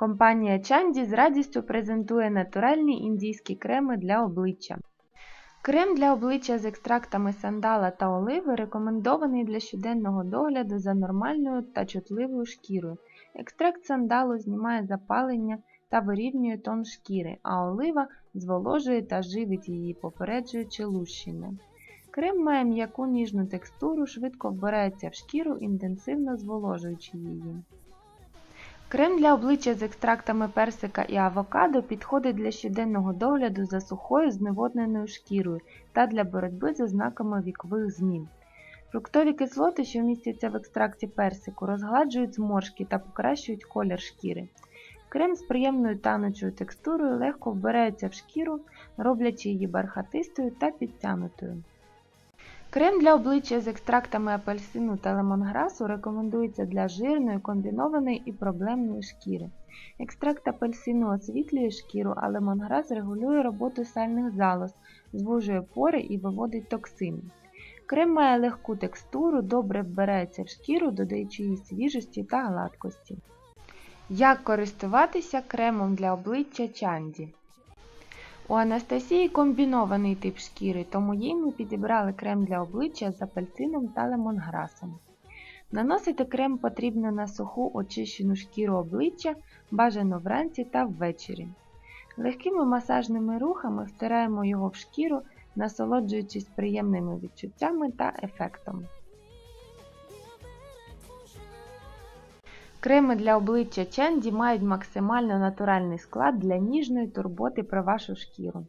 Компанія Чанді з радістю презентує натуральні індійські креми для обличчя. Крем для обличчя з екстрактами сандала та оливи рекомендований для щоденного догляду за нормальною та чутливою шкірою. Екстракт сандалу знімає запалення та вирівнює тон шкіри, а олива зволожує та живить її, попереджуючи лущення. Крем має м'яку ніжну текстуру, швидко вбирається в шкіру, інтенсивно зволожуючи її. Крем для обличчя з екстрактами персика і авокадо підходить для щоденного догляду за сухою зневодненою шкірою та для боротьби з ознаками вікових змін. Фруктові кислоти, що містяться в екстракті персику, розгладжують зморшки та покращують колір шкіри. Крем з приємною танучою текстурою легко вбирається в шкіру, роблячи її бархатистою та підтянутою. Крем для обличчя з екстрактами апельсину та лемонграсу рекомендується для жирної, комбінованої і проблемної шкіри. Екстракт апельсину освітлює шкіру, а лемонграс регулює роботу сальних залоз, звужує пори і виводить токсини. Крем має легку текстуру, добре вбирається в шкіру, додаючи їй свіжості та гладкості. Як користуватися кремом для обличчя Чанді? У Анастасії комбінований тип шкіри, тому їй ми підібрали крем для обличчя з апельсином та лемонграсом. Наносити крем потрібно на суху очищену шкіру обличчя, бажано вранці та ввечері. Легкими масажними рухами втираємо його в шкіру, насолоджуючись приємними відчуттями та ефектом. Креми для обличчя Ченді мають максимально натуральний склад для ніжної турботи про вашу шкіру.